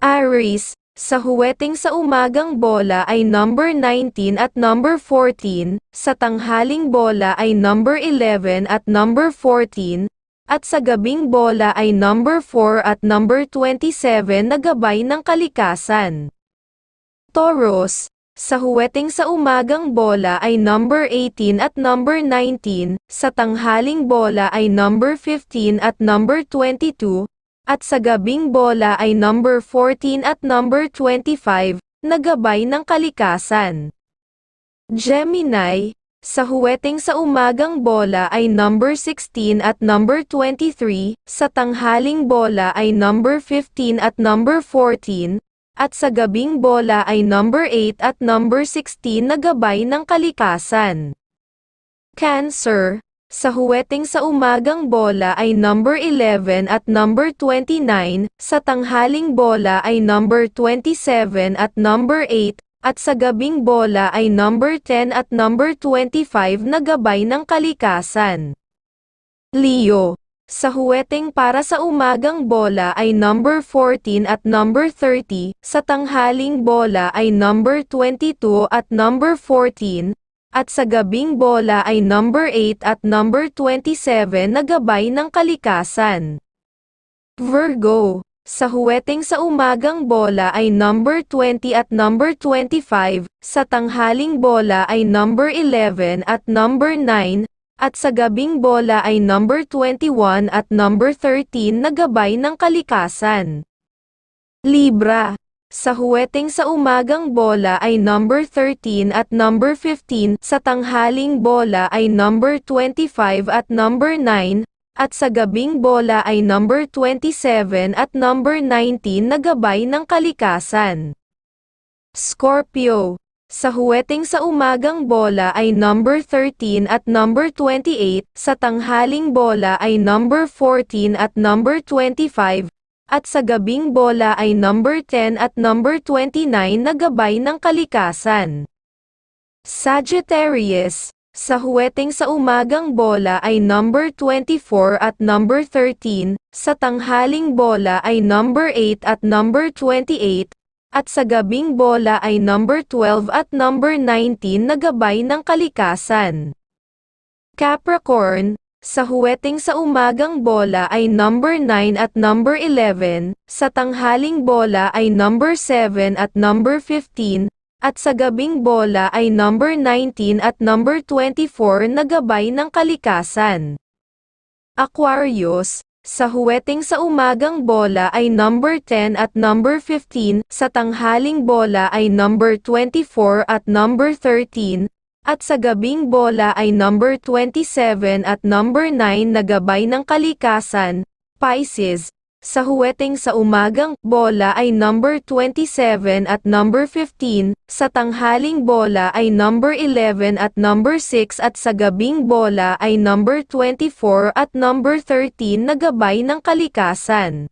Aries, sa huweting sa umagang bola ay number 19 at number 14, sa tanghaling bola ay number 11 at number 14, at sa gabing bola ay number 4 at number 27 na gabay ng kalikasan. Taurus, sa huweting sa umagang bola ay number 18 at number 19, sa tanghaling bola ay number 15 at number 22, at sa gabing bola ay number 14 at number 25, na gabay ng kalikasan. Gemini, sa huweting sa umagang bola ay number 16 at number 23, sa tanghaling bola ay number 15 at number 14, at sa gabing bola ay number 8 at number 16 na gabay ng kalikasan. Cancer, sa huweting sa umagang bola ay number 11 at number 29, sa tanghaling bola ay number 27 at number 8, at sa gabing bola ay number 10 at number 25 na gabay ng kalikasan. Leo, sa huweting para sa umagang bola ay number 14 at number 30, sa tanghaling bola ay number 22 at number 14, at sa gabing bola ay number 8 at number 27 na gabay ng kalikasan. Virgo, sa huweting sa umagang bola ay number 20 at number 25, sa tanghaling bola ay number 11 at number 9, at sa gabing bola ay number 21 at number 13 na gabay ng kalikasan. Libra, sa huweting sa umagang bola ay number 13 at number 15, sa tanghaling bola ay number 25 at number 9, at sa gabing bola ay number 27 at number 19 na gabay ng kalikasan. Scorpio, sa huweting sa umagang bola ay number 13 at number 28, sa tanghaling bola ay number 14 at number 25, at sa gabing bola ay number 10 at number 29 na gabay ng kalikasan. Sagittarius, sa huweting sa umagang bola ay number 24 at number 13, sa tanghaling bola ay number 8 at number 28, at sa gabing bola ay number 12 at number 19 na gabay ng kalikasan. Capricorn, sa huweting sa umagang bola ay number 9 at number 11, sa tanghaling bola ay number 7 at number 15, at sa gabing bola ay number 19 at number 24 na gabay ng kalikasan. Aquarius, sa huweting sa umagang bola ay number 10 at number 15, sa tanghaling bola ay number 24 at number 13, at sa gabing bola ay number 27 at number 9 na gabay ng kalikasan, Pisces. Sa huweting sa umagang bola ay number 27 at number 15, sa tanghaling bola ay number 11 at number 6 at sa gabing bola ay number 24 at number 13 na gabay ng kalikasan.